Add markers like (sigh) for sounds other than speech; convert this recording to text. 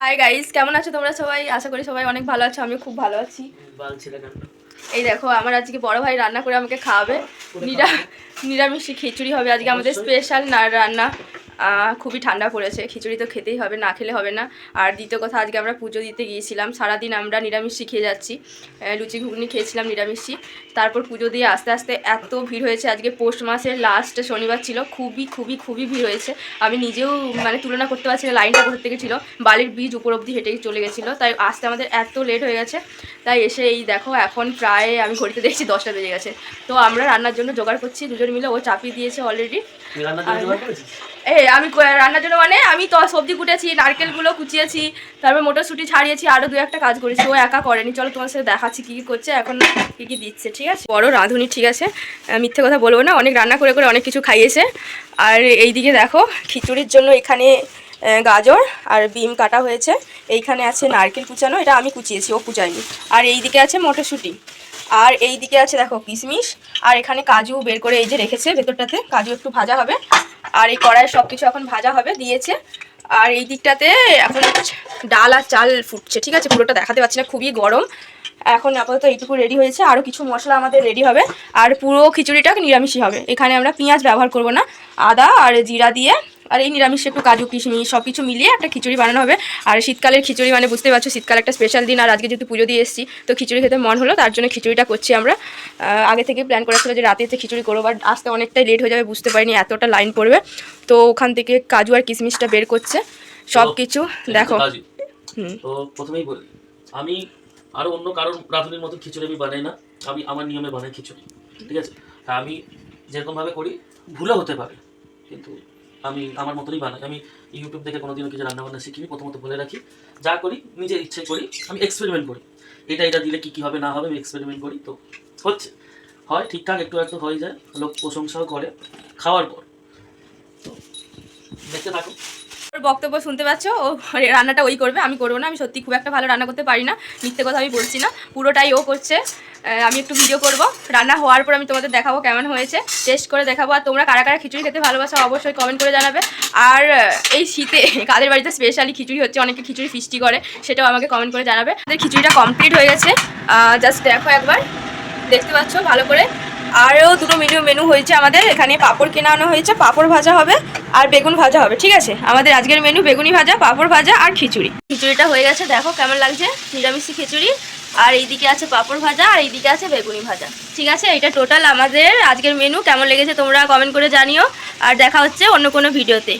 Hi guys কেমন আছো তোমরা সবাই? আশা করি সবাই অনেক ভালো আছো আমি খুব ভালো আছি। এই দেখো আমার আজকে বড় ভাই রান্না করে আমাকে খাওয়াবে। নিরা নিরামিষ খিচুড়ি হবে আজকে আমাদের স্পেশাল না রান্না। খুবই ঠান্ডা পড়েছে। খিচুড়ি তো খেতেই হবে না খেলে হবে না। আর দ্বিতীয় কথা আজকে আমরা পুজো দিতে গিয়েছিলাম। সারাদিন আমরা নিরামিষি খেয়ে যাচ্ছি। লুচি ঘুগনি খেয়েছিলাম নিরামিষি তারপর পুজো দিয়ে আস্তে আস্তে এত ভিড় হয়েছে। আজকে পৌষ মাসের লাস্ট শনিবার ছিল। খুবই খুবই খুবই ভিড় হয়েছে। আমি নিজেও মানে তুলনা করতে পারছি না লাইনটা কোথা থেকে ছিল। বালির বীজ উপর অবধি হেঁটে চলে গেছিল। তাই আসতে আমাদের এত লেট হয়ে গেছে। তাই এসে এই দেখো এখন প্রায় আমি ঘড়িতে দেখছি দশটা বেজে গেছে। তো আমরা রান্নার জন্য জোগাড় করছি। দুজন মিলে ও চাপিয়ে দিয়েছে অলরেডি আমি রান্নার জন্য মানে আমি তো সবজি কুটেছি, নারকেলগুলো কুচিয়েছি, তারপর মটরশুঁটি ছাড়িয়েছি আরও দু একটা কাজ করেছি, ও একা করেনি। চলো তোমার সাথে দেখাচ্ছি কী কী করছে, এখন কী কী দিচ্ছে, ঠিক আছে? বড় রাঁধুনি, ঠিক আছে? মিথ্যে কথা বলব না, অনেক রান্না করে করে অনেক কিছু খাইয়েছে। আর এইদিকে দেখো, খিচুড়ির জন্য এখানে গাজর আর বিম কাটা হয়েছে। এইখানে আছে নারকেল কুচানো, এটা আমি কুচিয়েছি, ও কুচায়নি। আর এইদিকে আছে মটরশুঁটি। আর এই দিকে আছে দেখো কিশমিশ, আর এখানে কাজু বের করে এই যে রেখেছে, ভেতরটাতে কাজু একটু ভাজা হবে। আর এই কড়াই সব কিছু এখন ভাজা হবে, দিয়েছে। আর এই দিকটাতে এখন ডাল আর চাল ফুটছে, ঠিক আছে? পুরোটা দেখাতে পাচ্ছি না, খুবই গরম। এখন আপাতত এইটুকু রেডি হয়েছে আরও কিছু মশলা আমাদের রেডি হবে। আর পুরো খিচুড়িটা নিরামিষই হবে। এখানে আমরা পেঁয়াজ ব্যবহার করব না, আদা আর জিরা দিয়ে আর এই নিরামিষ একটু কাজু কিশমিশ সব কিছু মিলিয়ে একটা খিচুড়ি বানানো হবে। আর শীতকালের খিচুড়ি মানে বুঝতে পারছ শীতকাল একটা স্পেশাল দিন আর আজকে যেহেতু পুজো দিয়ে এসেছি তো খিচুড়ি খেতে মন হলো তার জন্য খিচুড়িটা করছি আমরা। আগে থেকে প্ল্যান করেছিল যে রাতে এসে খিচুড়ি করব বাট আসতে অনেকটাই লেট হয়ে যাবে বুঝতে পারিনি এতটা লাইন পড়বে। তো ওখান থেকে কাজু আর কিশমিশটা বের করছে। সব কিছু দেখো। তো প্রথমেই বলি আমি আরও অন্য কারোর রাঁধুনির মতো খিচুড়ি আমি বানাই না আমি আমার নিয়মে বানাই খিচুড়ি ঠিক আছে? আমি যেরকম ভাবে করি ভুলও হতে পারে কিন্তু আমি আমার মতনই বানাই। আমি ইউটিউব দেখে কোনোদিনও কিছু রান্না বান্না শিখিনি, প্রথমত বলে রাখি। যা করি, নিজের ইচ্ছে করি, আমি এক্সপেরিমেন্ট করি। এটা এটা দিলে কি কি হবে, না হবে, আমি এক্সপেরিমেন্ট করি। তো হচ্ছে, হয় ঠিকঠাক, একটু একটু হয়ে যায়, লোক প্রশংসাও করে খাওয়ার পর। দেখতে থাকো ওর বক্তব্য শুনতে পাচ্ছ? ও রান্নাটা ওই করবে, আমি করব না, আমি সত্যি খুব একটা ভালো রান্না করতে পারি না, মিথ্যে কথা আমি বলছি না, পুরোটাই ও করছে। আমি একটু ভিডিও করব। রান্না হওয়ার পর আমি তোমাদের দেখাবো কেমন হয়েছে টেস্ট করে দেখাবো। আর তোমরা কারা কারা খিচুড়ি খেতে ভালোবাসো অবশ্যই কমেন্ট করে জানাবে। আর এই শীতে (laughs) কাদের বাড়িতে স্পেশালি খিচুড়ি হচ্ছে, অনেকে খিচুড়ি ফিস্টি করে, সেটাও আমাকে কমেন্ট করে জানাবে। আমাদের খিচুড়িটা কমপ্লিট হয়ে গেছে। জাস্ট দেখো একবার। দেখতে পাচ্ছ, ভালো করে। আরও দুটো মেনু মেনু হয়েছে আমাদের। এখানে পাঁপড় কেনা আনা হয়েছে, পাঁপড় ভাজা হবে আর বেগুন ভাজা হবে, ঠিক আছে? আমাদের আজকের মেনু বেগুনি ভাজা, পাঁপড় ভাজা আর খিচুড়ি। খিচুড়িটা হয়ে গেছে, দেখো কেমন লাগছে, নিরামিষি খিচুড়ি। আর এইদিকে আছে পাঁপড় ভাজা, আর এইদিকে আছে বেগুনি ভাজা। ঠিক আছে? এটা টোটাল আমাদের আজকের মেনু কেমন লেগেছে তোমরা কমেন্ট করে জানিও। আর দেখা হচ্ছে অন্য কোনো ভিডিওতে